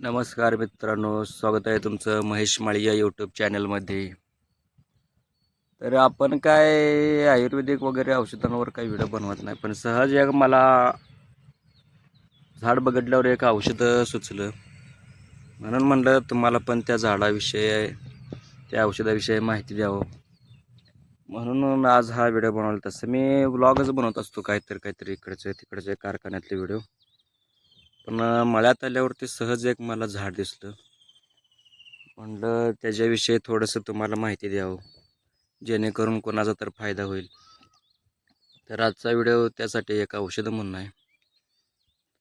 नमस्कार मित्रांनो स्वागत आहे तुमचं महेश माळी या यूट्यूब चॅनलमध्ये तर आपण काय आयुर्वेदिक वगैरे औषधांवर काही व्हिडिओ बनवत नाही पण सहज एक मला झाड बघडल्यावर एक औषधं सुचलं. म्हणून म्हणलं तुम्हाला पण त्या झाडाविषयी त्या औषधाविषयी माहिती द्यावं. म्हणून आज हा व्हिडिओ बनवला तसं. मी व्लॉगच बनवत असतो काहीतरी काहीतरी इकडचे तिकडचे कारखान्यातले व्हिडिओ पण मळ्यात आल्यावरती सहज एक मला झाड दिसलं. म्हणलं त्याच्याविषयी थोडंसं तुम्हाला माहिती द्यावं. जेणेकरून कोणाचा तर फायदा होईल. तर आजचा व्हिडिओ त्यासाठी एक औषधं म्हणून आहे.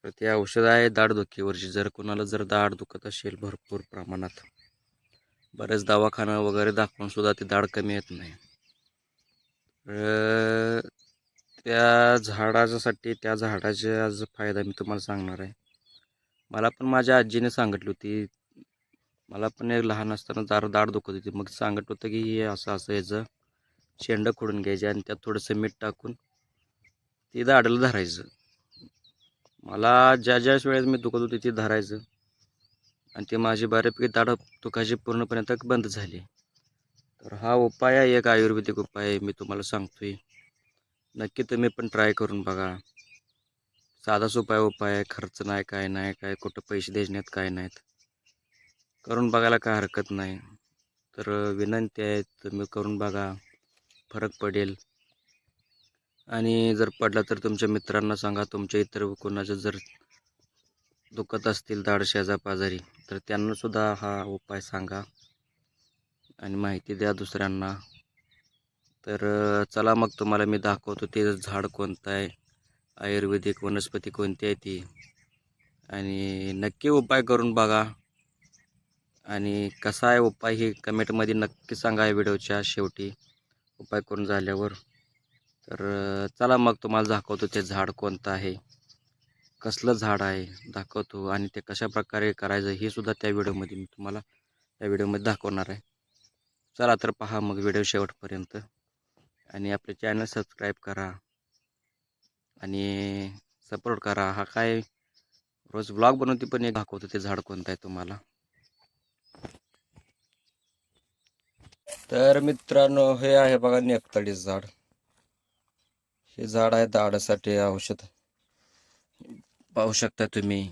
तर ते औषध आहे दाढदुखीवरची जर कोणाला जर दाढ दुखत असेल भरपूर प्रमाणात. बरेच दवाखाना वगैरे दाखवून सुद्धा ती दाढ कमी येत नाही. तर त्या झाडाच्यासाठी त्या झाडाचा आज फायदा मी तुम्हाला सांगणार आहे. मला पण माझ्या आजीने सांगितली होती. मला पण एक लहान असताना दार दाढ दुखत होती. मग सांगत होतं की हे असं असं याचं शेंडं खोडून घ्यायचे आणि त्यात थोडंसं मीठ टाकून ती दाडाला धरायचं. मला ज्या ज्या वेळेस मी दुखत होती ती धरायचं. आणि ते माझी बऱ्यापैकी दाड दुखायची पूर्णपणे तक बंद झाली. तर हा उपाय आहे एक आयुर्वेदिक उपाय मी तुम्हाला सांगतोय. नक्की तुम्ही पण ट्राय करून बघा. साधाच उपाय उपाय आहे खर्च नाही काय नाही काय कुठं पैसे देण्यात काय नाहीत. करून बघायला काय हरकत नाही. तर विनंती आहे तुम्ही करून बघा. फरक पडेल. आणि जर पडला तर तुमच्या मित्रांना सांगा. तुमच्या इतर कोणाचं जर दुखत असतील दाढ शेजापाजारी तर त्यांनासुद्धा हा उपाय सांगा. आणि माहिती द्या दुसऱ्यांना. तर चला मग तुम्हाला मी दाखवतो ते झाड कोणतं आहे. आयुर्वेदिक वनस्पती कोणती आहे ती? आणि नक्की उपाय करून बघा. आणि कसा आहे उपाय हे कमेंटमध्ये नक्की सांगा या व्हिडिओच्या शेवटी. उपाय करून झाल्यावर. तर चला मग तुम्हाला दाखवतो ते झाड कोणतं आहे. कसलं झाड आहे दाखवतो आणि ते कशा प्रकारे करायचं हे सुद्धा त्या व्हिडिओमध्ये मी तुम्हाला त्या व्हिडिओमध्ये दाखवणार आहे. चला तर पहा मग व्हिडिओ शेवटपर्यंत. आणि आपले चॅनल सबस्क्राईब करा. आणि सपोर्ट करा. हा काय रोज ब्लॉग बनवते पण एक दाखवतो ते झाड कोणतं आहे तुम्हाला. तर मित्रांनो हे आहे बघा नेकतडीचं झाड. हे झाड आहे दाडासाठी औषध. पाहू शकता तुम्ही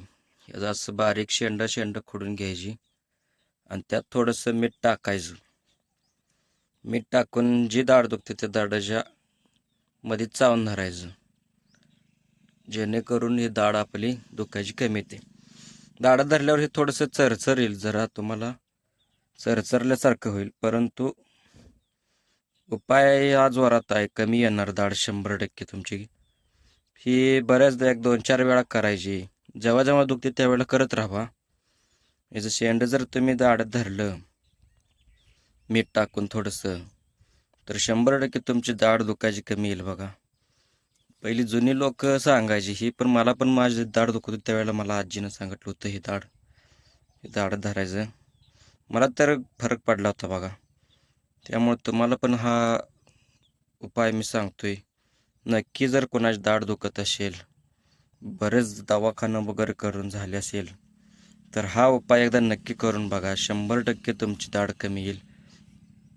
असं बारीक शेंड शेंड खोडून घ्यायची. आणि त्यात थोडंसं मीठ टाकायचं. मीठ टाकून जी दाड दुखते त्या दाडाच्या मध्ये चावून धरायचं. जेणेकरून ही दाढ आपली दुखायची कमी येते. दाढा धरल्यावर हे थोडंसं चरचर येईल जरा तुम्हाला चरचरल्यासारखं होईल परंतु उपाय हा जोरात आहे कमी येणार दाढ शंभर टक्के तुमची. ही बऱ्याचदा एक दोन चार वेळा करायची. जेव्हा जेव्हा दुखते त्यावेळेला करत राहा. याचं शेंड जर तुम्ही दाढ धरलं मीठ टाकून थोडंसं तर शंभर टक्के तुमची दाढ दुखायची कमी येईल बघा. पहिली जुनी लोक सांगायची ही पण मला पण माझी दाढ दुखत होती त्यावेळेला मला आजीनं सांगितलं होतं हे दाढ हे दाढ धरायचं. मला तर फरक पडला होता बघा. त्यामुळे तुम्हाला पण हा उपाय मी सांगतोय. नक्की जर कोणाची दाढ दुखत असेल बरेच दवाखानं वगैरे करून झाले असेल तर हा उपाय एकदा नक्की करून बघा. शंभर टक्के तुमची दाढ कमी येईल.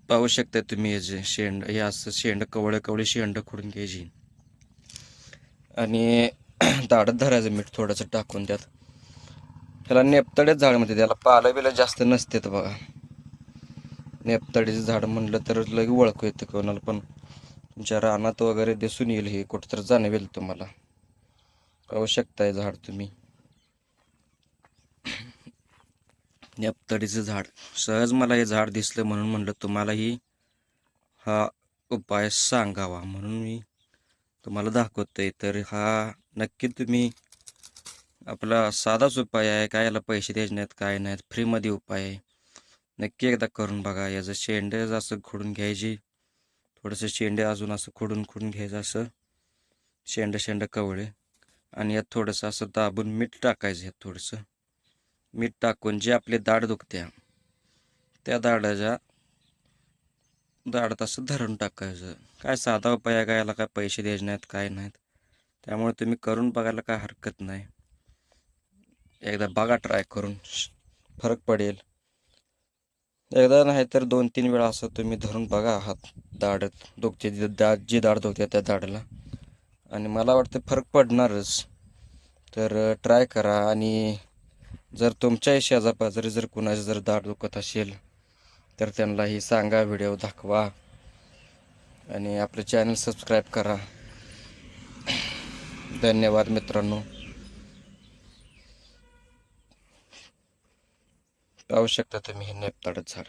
पाहू शकता तुम्ही हे जे शेंड हे असं शेंड कवळे कवळे शेंड खोडून घ्यायची. आणि दाडत धरायचं मीठ थोडंसं टाकून त्यात. त्याला नेपतडेच झाड म्हणते त्याला पालं बिलं जास्त नसतात बघा. नेपतडीचं झाड म्हणलं तर लगे ओळखू येतं कोणाला पण. तुमच्या रानात वगैरे दिसून येईल हे कुठं तर जाणवेल तुम्हाला. आवश्यकता आहे झाड तुम्ही. नेपतडीचं झाड. सहज मला हे झाड दिसलं म्हणून म्हणलं तुम्हालाही हा उपाय सांगावा म्हणून मी तुम्हाला दाखवतोय. तर हा नक्की तुम्ही आपला साधाच उपाय आहे. काय याला पैसे द्यायचे नाहीत काय नाहीत. फ्रीमध्ये उपाय आहे. नक्की एकदा करून बघा. याचं शेंडे असं खोडून घ्यायची थोडंसं शेंडे अजून असं खोडून खोडून घ्यायचं असं शेंड शेंड कवळे. आणि यात थोडंसं असं दाबून मीठ टाकायचं यात थोडंसं. मीठ टाकून जे आपले दाढ दुखत्या त्या दाढाच्या दाढत तास धरून टाकायचं. काय साधा उपाय आहे काय याला काय पैसे द्यायचे नाहीत काय नाहीत. त्यामुळे तुम्ही करून बघायला काय हरकत नाही. एकदा बघा ट्राय करून. फरक पडेल. एकदा नाही तर दोन तीन वेळा असं तुम्ही धरून बघा हात दाढत. दुखते दा जी दाढ दुखते त्या दाढला. आणि मला वाटतं फरक पडणारच. तर ट्राय करा. आणि जर तुमच्याही शेजापाजारी जर कुणाची जर दाढ दुखत असेल तर त्यांनाही सांगा व्हिडिओ दाखवा आणि आपलं चॅनल सबस्क्राईब करा. धन्यवाद मित्रांनो. पाहू शकता तुम्ही हे नेपताडच झाड.